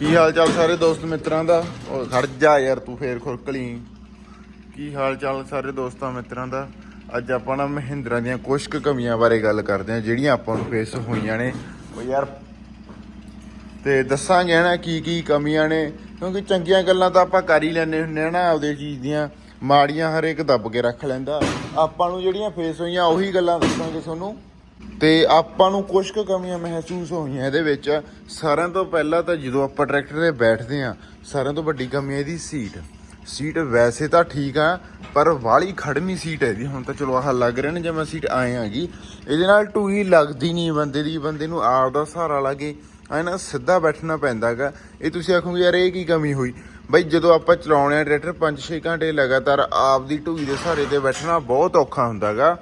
ਕੀ ਹਾਲ ਚਾਲ ਸਾਰੇ ਦੋਸਤ ਮਿੱਤਰਾਂ ਦਾ? ਉਹ ਖੜ ਜਾ ਯਾਰ ਤੂੰ ਫੇਰ ਖੁਰਕਲੀ ਕੀ ਹਾਲ ਚਾਲ ਸਾਰੇ ਦੋਸਤਾਂ ਮਿੱਤਰਾਂ ਦਾ? ਅੱਜ ਆਪਾਂ ਨਾ ਮਹਿੰਦਰਾ ਦੀਆਂ ਕੁਝ ਕੁ ਕਮੀਆਂ ਬਾਰੇ ਗੱਲ ਕਰਦੇ ਹਾਂ, ਜਿਹੜੀਆਂ ਆਪਾਂ ਨੂੰ ਫੇਸ ਹੋਈਆਂ ਨੇ। ਉਹ ਯਾਰ, ਤੇ ਦੱਸਾਂਗੇ ਨਾ ਕੀ ਕੀ ਕਮੀਆਂ ਨੇ, ਕਿਉਂਕਿ ਚੰਗੀਆਂ ਗੱਲਾਂ ਤਾਂ ਆਪਾਂ ਕਰ ਹੀ ਲੈਂਦੇ ਹੁੰਦੇ ਆ ਨਾ, ਆਪਦੇ ਚੀਜ਼ ਦੀਆਂ ਮਾੜੀਆਂ ਹਰੇਕ ਦੱਬ ਕੇ ਰੱਖ ਲੈਂਦਾ। ਆਪਾਂ ਨੂੰ ਜਿਹੜੀਆਂ ਫੇਸ ਹੋਈਆਂ, ਉਹੀ ਗੱਲਾਂ ਦੱਸਾਂਗੇ ਤੁਹਾਨੂੰ। ਤੇ ਆਪਾਂ ਨੂੰ ਕੁਝ ਕੁ ਕਮੀਆਂ ਮਹਿਸੂਸ ਹੋਈਆਂ ਇਹਦੇ ਵਿੱਚ। ਸਾਰਿਆਂ ਤੋਂ ਪਹਿਲਾਂ ਤਾਂ ਜਦੋਂ ਆਪਾਂ ਟਰੈਕਟਰ ਤੇ ਬੈਠਦੇ ਆ ਸਾਰਿਆਂ ਤੋਂ ਵੱਡੀ ਕਮੀ ਇਹਦੀ ਸੀਟ। ਸੀਟ ਵੈਸੇ ਤਾਂ ਠੀਕ ਆ, ਪਰ ਵਾਲੀ ਖੜਮੀ ਸੀਟ ਹੈ ਜੀ। ਹੁਣ ਤਾਂ ਚਲੋ ਆਹ ਲੱਗ ਰਿਹਾ ਜੇ ਮੈਂ ਸੀਟ ਆਏ ਆਗੀ ਇਹਦੇ ਨਾਲ ਟੂਈ ਲੱਗਦੀ ਨਹੀਂ ਬੰਦੇ ਦੀ, ਬੰਦੇ ਨੂੰ ਆਪ ਦਾ ਸਹਾਰਾ ਲੱਗੇ ਐ ਨਾ ਸਿੱਧਾ ਬੈਠਣਾ ਪੈਂਦਾਗਾ। ਇਹ ਤੁਸੀਂ ਆਖੋਗੇ, ਯਾਰ ਇਹ ਕੀ ਕਮੀ ਹੋਈ? ਬਈ ਜਦੋਂ ਆਪਾਂ ਚਲਾਉਣੇ ਆ ਟਰੈਕਟਰ 5-6 ਘੰਟੇ ਲਗਾਤਾਰ ਆਪ ਦੀ ਢੂਈ ਦੇ ਸਹਾਰੇ ਤੇ ਬੈਠਣਾ ਬਹੁਤ ਔਖਾ ਹੁੰਦਾਗਾ।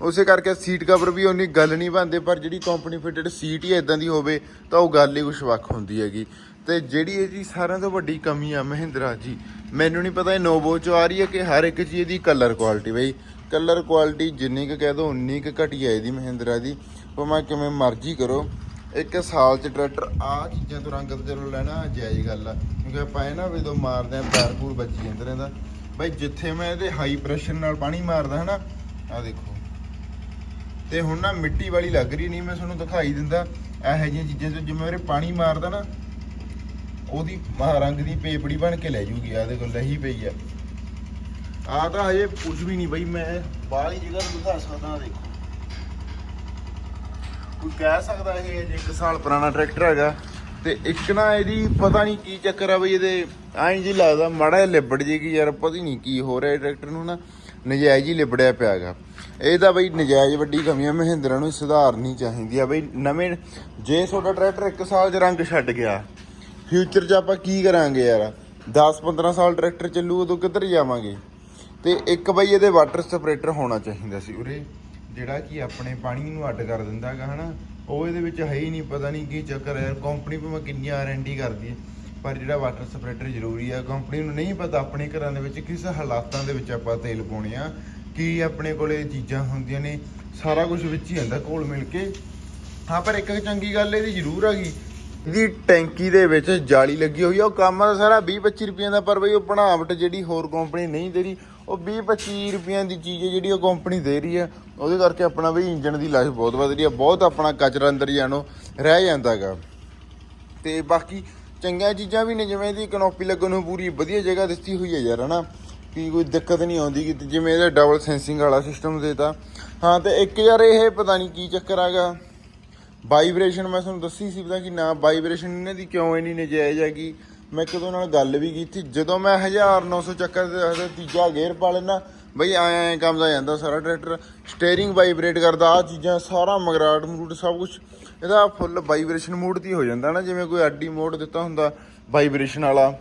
ਉਸੇ ਕਰਕੇ ਸੀਟ ਕਵਰ ਵੀ ਉਨੀ ਗੱਲ ਨਹੀਂ ਬਣਦੇ, ਪਰ ਜਿਹੜੀ ਕੰਪਨੀ ਫਿਟਡ ਸੀਟ ਹੀ ਇਦਾਂ ਦੀ ਹੋਵੇ, ਤਾਂ ਉਹ ਗੱਲ ਹੀ ਕੁਛ ਵੱਖ ਹੁੰਦੀ ਹੈਗੀ। ਤੇ ਜਿਹੜੀ ਇਹਦੀ ਸਾਰਿਆਂ ਤੋਂ ਵੱਡੀ ਕਮੀ ਆ ਮਹਿੰਦਰਾ ਜੀ, ਮੈਨੂੰ ਨਹੀਂ ਪਤਾ ਇਹ ਨੋਵੋ ਚ ਆ ਰਹੀ ਹੈ ਕਿ ਹਰ ਇੱਕ ਚੀਜ਼ ਦੀ ਕਲਰ ਕੁਆਲਿਟੀ ਬਈ। ਕਲਰ ਕੁਆਲਿਟੀ ਜਿੰਨੀ ਕੁ ਕਹਿ ਦੋ, ਉਨੀ ਕੁ ਘਟੀਆ ਇਹਦੀ ਮਹਿੰਦਰਾ ਦੀ। ਭਾਵੇਂ ਕਿਵੇਂ ਮਰਜ਼ੀ ਕਰੋ, ਇੱਕ ਸਾਲ ਚ ਟਰੈਕਟਰ ਆ ਚੀਜ਼ਾਂ ਤੋਂ ਰੰਗਤ ਚਲੋ ਲੈਣਾ ਜਾਇਜ਼ ਗੱਲ ਆ। ਕਿਉਂਕਿ ਆਪਾਂ ਇਹ ਨਾ ਵੀ ਜਦੋਂ ਮਾਰਦੇ ਆ ਪੈਰ ਪੂਰ ਵੱਜੀ ਜਾਂਦੇ ਰਹਿੰਦਾ। ਬਈ ਜਿੱਥੇ ਮੈਂ ਇਹਦੇ ਹਾਈ ਪ੍ਰੈਸ਼ਰ ਨਾਲ ਪਾਣੀ ਮਾਰਦਾ ਹਨਾ ਆ ਦੇਖੋ। ਤੇ ਹੁਣ ਨਾ ਮਿੱਟੀ ਵਾਲੀ ਲੱਗ ਰਹੀ ਨਹੀਂ, ਮੈਂ ਤੁਹਾਨੂੰ ਦਿਖਾਈ ਦਿੰਦਾ, ਇਹੋ ਜਿਹੀਆਂ ਚੀਜ਼ਾਂ ਤੋਂ ਜਿਵੇਂ ਮੇਰੇ ਪਾਣੀ ਮਾਰਦਾ ਨਾ, ਉਹਦੀ ਆਹ ਰੰਗ ਦੀ ਪੇਪੜੀ ਬਣ ਕੇ ਲੈ ਜੂਗੀ ਆ ਦੇਖੋ ਲਹੀ ਪਈ ਆ। ਆ ਤਾਂ ਹਜੇ ਕੁਝ ਵੀ ਨਹੀਂ ਬਈ, ਮੈਂ ਬਾਹਲੀ ਜਗ੍ਹਾ ਨੂੰ ਦਿਖਾ ਸਕਦਾ ਦੇਖੋ। ਕੋਈ ਕਹਿ ਸਕਦਾ ਇਹ ਅਜੇ ਇੱਕ ਸਾਲ ਪੁਰਾਣਾ ਟਰੈਕਟਰ ਹੈਗਾ, ਤੇ ਇੱਕ ਨਾ ਇਹਦੀ ਪਤਾ ਨਹੀਂ ਕੀ ਚੱਕਰ ਆ ਬਈ, ਇਹਦੇ, ਐਂ ਜੀ ਲੱਗਦਾ, ਮਾੜਾ ਜਿਹਾ ਲਿਬੜ ਜੇਗੀ ਯਾਰ, ਪਤਾ ਨਹੀਂ ਕੀ ਹੋ ਰਿਹਾ ਟਰੈਕਟਰ ਨੂੰ ਨਾ। ਨਜਾਇਜ਼ ਹੀ ਲਿਬੜਿਆ ਪਿਆ ਹੈਗਾ ਇਹ ਤਾਂ ਬਈ ਨਜਾਇਜ਼ ਵੱਡੀ ਕਮੀ ਆ, ਮਹਿੰਦਰਾ ਨੂੰ ਸੁਧਾਰਨੀ ਚਾਹੀਦੀ ਆ। ਬਈ ਨਵੇਂ, ਜੇ ਤੁਹਾਡਾ ਟਰੈਕਟਰ ਇੱਕ ਸਾਲ 'ਚ ਰੰਗ ਛੱਡ ਗਿਆ ਫਿਊਚਰ 'ਚ ਆਪਾਂ ਕੀ ਕਰਾਂਗੇ ਯਾਰ? 10-15 ਸਾਲ ਟਰੈਕਟਰ ਚੱਲੂ, ਉਦੋਂ ਕਿੱਧਰ ਜਾਵਾਂਗੇ? ਤੇ ਇੱਕ ਬਈ ਇਹਦੇ ਵਾਟਰ ਸਪਰੇਟਰ ਹੋਣਾ ਚਾਹੀਦਾ ਸੀ ਉਰੇ, ਜਿਹੜਾ ਕਿ ਆਪਣੇ ਪਾਣੀ ਨੂੰ ਅੱਡ ਕਰ ਦਿੰਦਾ ਹੈਗਾ ਹਨਾ? ਉਹ ਇਹਦੇ ਵਿੱਚ ਹੈ ਹੀ ਨਹੀਂ, ਪਤਾ ਨਹੀਂ ਕੀ ਚੱਕਰ ਹੈ ਕੰਪਨੀ ਭਾਵੇਂ ਕਿੰਨੀ ਆਰਐਨਡੀ ਕਰਦੀ ਹੈ ਪਰ ਜਿਹੜਾ ਵਾਟਰ ਸਪਰੇਟਰ ਜ਼ਰੂਰੀ ਆ ਕੰਪਨੀ ਨੂੰ ਨਹੀਂ ਪਤਾ ਆਪਣੇ ਘਰਾਂ ਦੇ ਵਿੱਚ ਕਿਸ ਹਾਲਾਤਾਂ ਦੇ ਵਿੱਚ ਆਪਾਂ ਤੇਲ ਪਾਉਣੇ ਆ, ਕੀ ਆਪਣੇ ਕੋਲੇ ਚੀਜ਼ਾਂ ਹੁੰਦੀਆਂ ਨੇ, ਸਾਰਾ ਕੁਝ ਵਿੱਚ ਹੀ ਹੁੰਦਾ ਘੋਲ ਮਿਲ ਕੇ। ਹਾਂ, ਪਰ ਇੱਕ ਚੰਗੀ ਗੱਲ ਇਹਦੀ ਜ਼ਰੂਰ ਆ ਗਈ। ਇਹਦੀ ਟੈਂਕੀ ਦੇ ਵਿੱਚ ਜਾਲੀ ਲੱਗੀ ਹੋਈ ਆ, ਉਹ ਕੰਮ ਆ ਸਾਰਾ 20 25 ਰੁਪਈਆਂ ਦਾ, ਪਰ ਬਈ ਉਹ ਬਣਾਵਟ ਜਿਹੜੀ ਹੋਰ ਕੰਪਨੀ ਨਹੀਂ ਦੇ ਰਹੀ, ਉਹ 20 25 ਰੁਪਈਆਂ ਦੀ ਚੀਜ਼ ਜਿਹੜੀ ਉਹ ਕੰਪਨੀ ਦੇ ਰਹੀ ਹੈ ਉਹਦੇ ਕਰਕੇ ਆਪਣਾ ਬਈ ਇੰਜਨ ਦੀ ਲਾਈਫ ਬਹੁਤ ਵੱਧ ਰਹੀ ਆ, ਬਹੁਤ ਆਪਣਾ ਕਚਰਾ ਅੰਦਰ ਜਾਣੋ, ਰਹਿ ਜਾਂਦਾਗਾ ਤੇ ਬਾਕੀ ਚੰਗੀਆਂ ਚੀਜ਼ਾਂ ਵੀ ਨੇ, ਜਿਵੇਂ ਇਹਦੀ ਕਨੋਪੀ ਲੱਗਣ ਨੂੰ ਪੂਰੀ ਵਧੀਆ ਜਗ੍ਹਾ ਦਿੱਤੀ ਹੋਈ ਹੈ ਯਾਰ, ਹਨਾ? ਕਿ ਕੋਈ ਦਿੱਕਤ ਨਹੀਂ ਆਉਂਦੀ ਕਿ ਜਿਵੇਂ ਇਹਦਾ ਡਬਲ ਸੈਂਸਿੰਗ ਵਾਲਾ ਸਿਸਟਮ ਦੇਤਾ ਹਾਂ, ਤੇ ਇੱਕ ਯਾਰ ਇਹ ਪਤਾ ਨਹੀਂ ਕੀ ਚੱਕਰ ਆਗਾ। ਵਾਈਬ੍ਰੇਸ਼ਨ ਮੈਂ ਤੁਹਾਨੂੰ ਦੱਸੀ ਸੀ, ਪਤਾ ਕਿ ਨਾ ਵਾਈਬ੍ਰੇਸ਼ਨ ਇਹਨਾਂ ਦੀ ਕਿਉਂ ਇੰਨੀ ਨਜਾਇਜ਼ ਹੈਗੀ? ਮੈਂ ਕਦੋਂ ਨਾਲ ਗੱਲ ਵੀ ਕੀਤੀ, ਜਦੋਂ ਮੈਂ 1900 ਚੱਕਰ ਦੇ ਤੀਜਾ ਗੇਅਰ ਪਾ ਲੈਣਾ ਬਈ ਐ ਐ ਕੰਮ ਦਾ ਜਾਂਦਾ ਸਾਰਾ ਟਰੈਕਟਰ। ਸਟੀਅਰਿੰਗ ਵਾਈਬ੍ਰੇਟ ਕਰਦਾ ਆ ਚੀਜ਼ਾਂ ਸਾਰਾ ਮਗਰਾਟ ਮਰੂਟ ਸਭ ਕੁਝ ਇਹਦਾ ਫੁੱਲ ਵਾਈਬ੍ਰੇਸ਼ਨ ਮੋਡ ਦੀ ਹੋ ਜਾਂਦਾ ਨਾ, ਜਿਵੇਂ ਕੋਈ ਆਡੀ ਮੋਡ ਦਿੱਤਾ ਹੁੰਦਾ ਵਾਈਬ੍ਰੇਸ਼ਨ ਵਾਲਾ।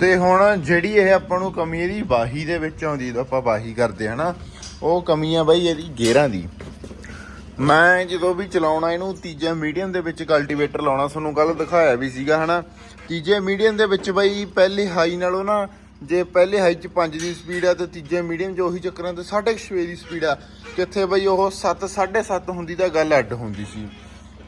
ਤੇ ਹੁਣ ਜਿਹੜੀ ਇਹ ਆਪਾਂ ਨੂੰ ਕਮੀ ਇਹਦੀ ਬਾਹੀ ਦੇ ਵਿੱਚ ਆਉਂਦੀ ਜਦੋਂ ਆਪਾਂ ਬਾਹੀ ਕਰਦੇ ਹਨਾ ਉਹ ਕਮੀ ਆ ਬਾਈ ਇਹਦੀ ਗੇਅਰਾਂ ਦੀ। ਮੈਂ ਜਦੋਂ ਵੀ ਚਲਾਉਣਾ, ਇਹਨੂੰ ਤੀਜੇ ਮੀਡੀਅਮ ਦੇ ਵਿੱਚ ਕਲਟੀਵੇਟਰ ਲਾਉਣਾ, ਤੁਹਾਨੂੰ ਕੱਲ ਦਿਖਾਇਆ ਵੀ ਸੀਗਾ, ਹਨਾ। ਤੀਜੇ ਮੀਡੀਅਮ ਦੇ ਵਿੱਚ ਬਾਈ ਪਹਿਲੀ ਹਾਈ ਨਾਲੋਂ ਨਾ ਜੇ ਪਹਿਲੇ ਹਾਈ ਚ 5 ਦੀ ਸਪੀਡ ਆ ਤੇ ਤੀਜੇ ਮੀਡੀਅਮ 'ਚ ਉਹੀ ਚੱਕਰਾਂ ਤੇ 6.5 ਦੀ ਸਪੀਡ ਆ ਕਿੱਥੇ ਬਈ ਉਹ 7 7.5 ਹੁੰਦੀ ਤਾਂ ਗੱਲ ਅੱਡ ਹੁੰਦੀ ਸੀ।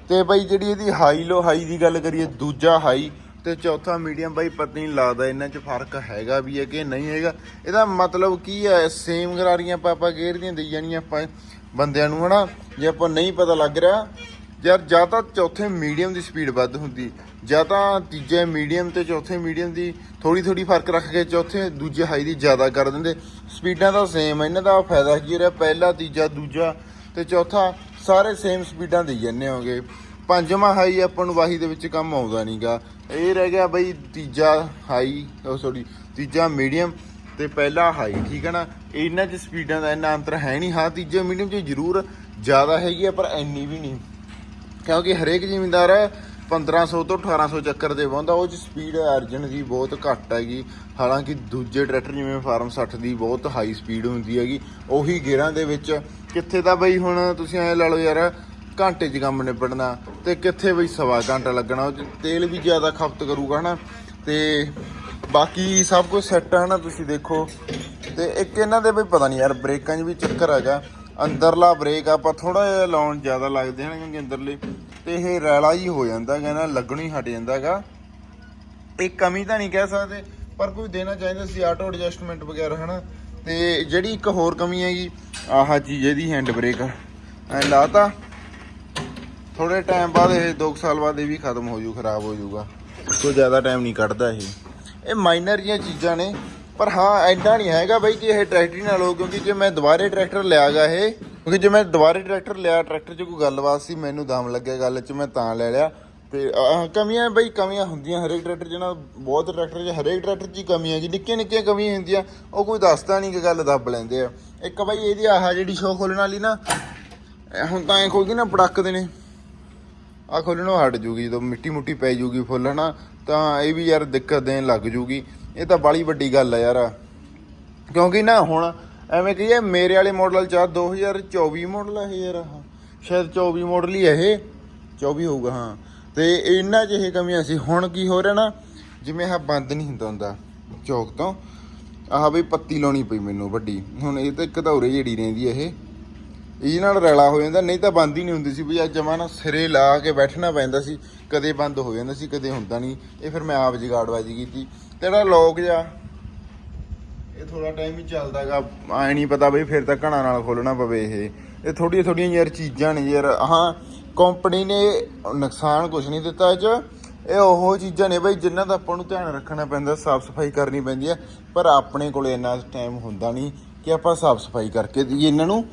ਤੇ ਬਈ ਜਿਹੜੀ ਇਹਦੀ ਹਾਈ ਲੋ ਹਾਈ ਦੀ ਗੱਲ ਕਰੀਏ, ਦੂਜਾ ਹਾਈ ਤੇ ਚੌਥਾ ਮੀਡੀਅਮ ਬਾਈ ਪਤਾ ਨਹੀਂ ਲੱਗਦਾ ਇਹਨਾਂ 'ਚ ਫ਼ਰਕ ਹੈਗਾ ਵੀ ਹੈ ਕਿ ਨਹੀਂ ਹੈਗਾ। ਇਹਦਾ ਮਤਲਬ ਕੀ ਹੈ ਸੇਮ ਗਰਾਰੀਆਂ ਪਾਪਾ ਗੇਅਰ ਦੀਆਂ ਦੇਈ ਜਾਣੀਆਂ ਆਪਾਂ ਬੰਦਿਆਂ ਨੂੰ, ਹਨਾ? ਜੇ ਆਪਾਂ ਨਹੀਂ ਪਤਾ ਲੱਗ ਰਿਹਾ, ਯਾਰ ਜਾਂ ਤਾਂ ਚੌਥੇ ਮੀਡੀਅਮ ਦੀ ਸਪੀਡ ਵੱਧ ਹੁੰਦੀ ਜਾਂ ਤਾਂ ਤੀਜੇ ਮੀਡੀਅਮ ਤੇ ਚੌਥੇ ਮੀਡੀਅਮ ਦੀ ਥੋੜੀ ਥੋੜੀ ਫ਼ਰਕ ਰੱਖ ਕੇ ਚੌਥੇ, ਦੂਜੇ ਹਾਈ ਦੀ ਜ਼ਿਆਦਾ ਕਰ ਦਿੰਦੇ। ਸਪੀਡਾਂ ਤਾਂ ਸੇਮ ਇਹਨਾਂ ਦਾ ਫਾਇਦਾ ਕੀ ਰਿਹਾ? ਪਹਿਲਾ, ਤੀਜਾ, ਦੂਜਾ ਤੇ ਚੌਥਾ, ਸਾਰੇ ਸੇਮ ਸਪੀਡਾਂ ਦੇ ਜਾਂਦੇ ਹੋਗੇ ਪੰਜਵਾਂ ਹਾਈ ਆਪਾਂ ਨੂੰ ਵਾਹੀ ਦੇ ਵਿੱਚ ਕੰਮ ਆਉਂਦਾ ਨਹੀਂਗਾ ਇਹ ਰਹਿ ਗਿਆ ਬਈ ਤੀਜਾ ਹਾਈ, ਉਹ ਸੌਰੀ ਤੀਜਾ ਮੀਡੀਅਮ ਤੇ ਪਹਿਲਾ ਹਾਈ, ਠੀਕ ਹੈ ਨਾ? ਇਹਨਾਂ 'ਚ ਸਪੀਡਾਂ ਦਾ ਇੰਨਾ ਅੰਤਰ ਹੈ ਨਹੀਂ ਹਾਂ, ਤੀਜੇ ਮੀਡੀਅਮ 'ਚ ਜ਼ਰੂਰ ਜ਼ਿਆਦਾ ਹੈਗੀ ਆ, ਪਰ ਇੰਨੀ ਵੀ ਨਹੀਂ ਕਿਉਂਕਿ ਹਰੇਕ ਜ਼ਿਮੀਂਦਾਰ 1500 ਤੋਂ 1800 ਚੱਕਰ ਦੇ ਵਾਹੁੰਦਾ। ਉਹ ਚ ਸਪੀਡ ਅਰਜਨ ਦੀ ਬਹੁਤ ਘੱਟ ਹੈਗੀ। ਹਾਲਾਂਕਿ ਦੂਜੇ ਟਰੈਕਟਰ ਜਿਵੇਂ ਫਾਰਮ 60 ਦੀ ਬਹੁਤ ਹਾਈ ਸਪੀਡ ਹੁੰਦੀ ਹੈਗੀ। ਉਹੀ ਗੇਅਰਾਂ ਦੇ ਵਿੱਚ ਕਿੱਥੇ ਤਾਂ ਬਈ ਹੁਣ ਤੁਸੀਂ ਐ ਲਾ ਲਓ ਯਾਰ, ਘੰਟੇ 'ਚ ਕੰਮ ਨਿਬੜਨਾ ਤੇ ਕਿੱਥੇ ਬਈ ਸਵਾ ਘੰਟਾ ਲੱਗਣਾ। ਉਹ 'ਚ ਤੇਲ ਵੀ ਜ਼ਿਆਦਾ ਖਪਤ ਕਰੂਗਾ ਨਾ ਤੇ ਬਾਕੀ ਸਭ ਕੁਝ ਸੈੱਟ ਹੈ ਨਾ ਤੁਸੀਂ ਦੇਖੋ। ਤੇ ਇੱਕ ਇਹਨਾਂ ਦੇ ਬਈ ਪਤਾ ਨਹੀਂ ਯਾਰ, ਬ੍ਰੇਕਾਂ 'ਚ ਵੀ ਚੱਕਰ ਹੈਗਾ। ਅੰਦਰਲਾ ਬ੍ਰੇਕ ਆਪਾਂ ਥੋੜਾ ਜਿਹਾ ਲਾਉਣ ਜ਼ਿਆਦਾ ਲੱਗਦੇ ਹਨ ਕਿਉਂਕਿ ਅੰਦਰਲੇ। ਤੇ ਇਹ ਰੈਲਾ ਹੀ ਹੋ ਜਾਂਦਾ ਗਾ ਨਾ ਲੱਗਣੋਂ ਹੀ ਹਟ ਜਾਂਦਾ ਹੈਗਾ ਇਹ ਕਮੀ ਤਾਂ ਨਹੀਂ ਕਹਿ ਸਕਦੇ, ਪਰ ਕੋਈ ਦੇਣਾ ਚਾਹੀਦਾ ਸੀ ਆਟੋ ਐਡਜਸਟਮੈਂਟ ਵਗੈਰਾ, ਹਨਾ? ਤੇ ਜਿਹੜੀ ਇੱਕ ਹੋਰ ਕਮੀ ਹੈਗੀ, ਆਹ ਚੀਜ਼ ਇਹਦੀ ਹੈਂਡ ਬ੍ਰੇਕ ਐ ਲਾਤਾ। ਥੋੜੇ ਟਾਈਮ ਬਾਅਦ ਇਹ 2 ਸਾਲ ਬਾਅਦ ਇਹ ਵੀ ਖਤਮ ਹੋ ਜੂ, ਖਰਾਬ ਹੋ ਜੂਗਾ। ਕੋਈ ਜ਼ਿਆਦਾ ਟਾਈਮ ਨਹੀਂ ਕੱਢਦਾ ਇਹ। ਇਹ ਮਾਈਨਰ ਜੀਆਂ ਚੀਜ਼ਾਂ ਨੇ, ਪਰ ਹਾਂ ਐਡਾ ਨਹੀਂ ਹੈਗਾ ਬਈ ਕਿ ਇਹ ਟਰੈਕਟਰੀ ਨਾਲ ਹੋ, ਕਿਉਂਕਿ ਜੇ ਮੈਂ ਦੁਬਾਰੇ ਟਰੈਕਟਰ ਲਿਆਗਾ ਇਹ ਕਿਉਂਕਿ ਜੇ ਮੈਂ ਦੁਬਾਰੇ ਟਰੈਕਟਰ ਲਿਆ, ਟਰੈਕਟਰ 'ਚ ਕੋਈ ਗੱਲਬਾਤ ਸੀ, ਮੈਨੂੰ ਦਮ ਲੱਗਿਆ ਗੱਲ 'ਚ, ਮੈਂ ਤਾਂ ਲੈ ਲਿਆ। ਤੇ ਆਹ ਕਮੀਆਂ ਬਈ, ਕਮੀਆਂ ਹੁੰਦੀਆਂ ਹਰੇਕ ਟਰੈਕਟਰ 'ਚ ਨਾ, ਬਹੁਤ ਟਰੈਕਟਰ 'ਚ ਹਰੇਕ ਟਰੈਕਟਰ 'ਚ ਹੀ ਕਮੀਆਂ ਜੀ ਨਿੱਕੀਆਂ ਨਿੱਕੀਆਂ ਕਮੀਆਂ ਹੁੰਦੀਆਂ, ਉਹ ਕੋਈ ਦੱਸਦਾ ਨਹੀਂ ਕਿ ਗੱਲ ਦੱਬ ਲੈਂਦੇ ਆ। ਇੱਕ ਬਈ, ਇਹਦੀ ਆਹ ਜਿਹੜੀ ਸ਼ੋ ਖੋਲਣ ਵਾਲੀ ਨਾ, ਇਹ ਹੁਣ ਤਾਂ ਐ ਖੋਲਦੀ ਨਾ ਪੜਕਦੇ ਨੇ। ਆ ਖੋਲਣੋਂ ਹਟ ਜੂਗੀ, ਜਦੋਂ ਮਿੱਟੀ ਮੁੱਟੀ ਪੈ ਜੂਗੀ ਫੁੱਲ, ਹਨਾ, ਤਾਂ ਇਹ ਵੀ ਯਾਰ ਦਿੱਕਤ ਦੇਣ ਲੱਗ ਜੂਗੀ। ਇਹ ਤਾਂ ਬੜੀ ਵੱਡੀ ਗੱਲ ਆ ਯਾਰ। ਕਿਉਂਕਿ ਨਾ ਹੁਣ ਐਵੇਂ ਕਹੀਏ, ਮੇਰੇ ਵਾਲੇ ਮਾਡਲ ਚ ਆ 2024 ਮਾਡਲ ਆ ਇਹ ਯਾਰ, ਆਹ। ਸ਼ਾਇਦ 24 ਮਾਡਲ ਹੀ ਹੈ ਇਹ। 24 ਹੋਊਗਾ, ਹਾਂ। ਤੇ ਇਹਨਾਂ 'ਚ ਇਹ ਕਮੀਆਂ ਸੀ, ਹੁਣ ਕੀ ਹੋ ਰਿਹਾ ਨਾ, ਜਿਵੇਂ ਆਹ ਬੰਦ ਨਹੀਂ ਹੁੰਦਾ ਹੁੰਦਾ, ਚੌਕ ਤੋਂ, ਆਹ ਬਈ ਪੱਤੀ ਲਾਉਣੀ ਪਈ ਮੈਨੂੰ ਵੱਡੀ। ਹੁਣ ਇਹ ਤਾਂ ਇੱਕ ਤਾਂ ਜਿਹੜੀ ਰਹਿੰਦੀ ਆ ਇਹ। ਇਹਦੇ ਨਾਲ ਰਲਾ ਹੋ ਜਾਂਦਾ, ਨਹੀਂ ਤਾਂ ਬੰਦ ਹੀ ਨਹੀਂ ਹੁੰਦੀ ਸੀ, ਵੀ ਅੱਜ ਜਮਾ ਨਾ ਸਿਰੇ ਲਾ ਕੇ ਬੈਠਣਾ ਪੈਂਦਾ ਸੀ, ਕਦੇ ਬੰਦ ਹੋ ਜਾਂਦਾ ਸੀ, ਕਦੇ ਹੁੰਦਾ ਨਹੀਂ। ਇਹ ਫਿਰ ਮੈਂ ਆਪ ਜਗਾੜਬਾਜੀ ਕੀਤੀ। ਤੇਰਾ ਲੋਕ ਜਾ ਇਹ ਥੋੜਾ ਟਾਈਮ ਹੀ ਚੱਲਦਾਗਾ ਐ ਨਹੀਂ ਪਤਾ ਬਈ ਫਿਰ ਤਾਂ ਘਣਾ ਨਾਲ ਖੋਲਣਾ ਪਵੇ ਇਹ। ਇਹ ਥੋੜੀਆਂ ਥੋੜੀਆਂ ਯਾਰ ਚੀਜ਼ਾਂ ਨੇ ਯਾਰ। ਹਾਂ ਕੰਪਨੀ ਨੇ ਨੁਕਸਾਨ ਕੁਝ ਨਹੀਂ ਦਿੱਤਾ ਇਹ 'ਚ। ਇਹ ਉਹ ਚੀਜ਼ਾਂ ਨੇ ਬਈ ਜਿਨ੍ਹਾਂ ਦਾ ਆਪਾਂ ਨੂੰ ਧਿਆਨ ਰੱਖਣਾ ਪੈਂਦਾ, ਸਾਫ਼ ਸਫ਼ਾਈ ਕਰਨੀ ਪੈਂਦੀ ਹੈ। ਪਰ ਆਪਣੇ ਕੋਲ ਇੰਨਾ ਟਾਈਮ ਹੁੰਦਾ ਨਹੀਂ ਕਿ ਆਪਾਂ ਸਾਫ਼ ਸਫ਼ਾਈ ਕਰਕੇ ਦਈਏ ਇਹਨਾਂ ਨੂੰ।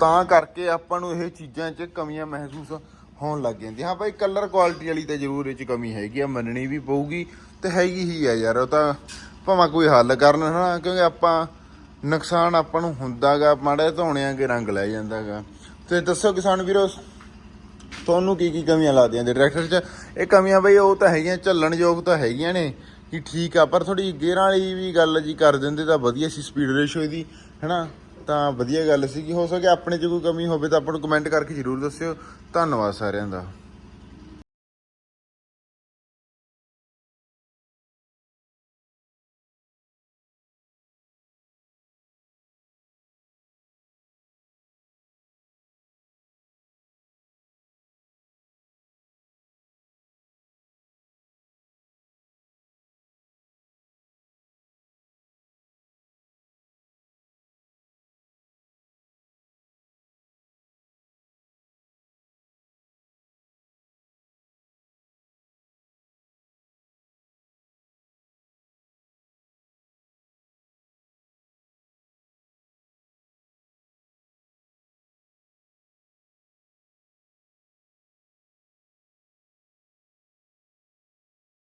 ਤਾਂ ਕਰਕੇ ਆਪਾਂ ਨੂੰ ਇਹ ਚੀਜ਼ਾਂ 'ਚ ਕਮੀਆਂ ਮਹਿਸੂਸ ਹੋਣ ਲੱਗ ਜਾਂਦੀਆਂ। ਹਾਂ ਭਾਈ ਕਲਰ ਕੁਆਲਿਟੀ ਵਾਲੀ ਤਾਂ ਜ਼ਰੂਰ ਇਹ 'ਚ ਕਮੀ ਹੈਗੀ ਆ, ਮੰਨਣੀ ਵੀ ਪਊਗੀ ਤੇ ਹੈਗੀ ਹੀ ਆ ਯਾਰ, ਉਹ ਤਾਂ ਭਾਵੇਂ ਕੋਈ ਹੱਲ ਕਰਨ ਹਨਾ, ਕਿਉਂਕਿ ਆਪਾਂ ਨੁਕਸਾਨ ਆਪਾਂ ਨੂੰ ਹੁੰਦਾਗਾ, ਮਾੜੇ ਧੋਣਿਆਂ ਕੇ ਰੰਗ ਲੈ ਜਾਂਦਾਗਾ। ਤੇ ਦੱਸੋ ਕਿਸਾਨ ਵੀਰੋ, ਤੁਹਾਨੂੰ ਕੀ ਕੀ ਕਮੀਆਂ ਲੱਗਦੀਆਂ ਦੇ ਟਰੈਕਟਰ 'ਚ ਇਹ ਕਮੀਆਂ ਬਈ ਉਹ ਤਾਂ ਹੈਗੀਆਂ ਚੱਲਣ ਯੋਗ ਤਾਂ ਹੈਗੀਆਂ ਨੇ, ਕਿ ਠੀਕ ਆ, ਪਰ ਥੋੜੀ ਗੇਅਰਾਂ ਵਾਲੀ ਵੀ ਗੱਲ ਜੀ ਕਰ ਦਿੰਦੇ ਤਾਂ ਵਧੀਆ ਸੀ ਸਪੀਡ ਰੇਸ਼ੋ ਇਹਦੀ, ਹੈਨਾ? ਤਾਂ ਵਧੀਆ ਗੱਲ ਸੀ ਕਿ ਹੋ ਸਕੇ ਆਪਣੇ 'ਚ ਕੋਈ ਕਮੀ ਹੋਵੇ ਤਾਂ ਆਪਾਂ ਨੂੰ ਕਮੈਂਟ ਕਰਕੇ ਜ਼ਰੂਰ ਦੱਸਿਓ। ਧੰਨਵਾਦ ਸਾਰਿਆਂ ਦਾ।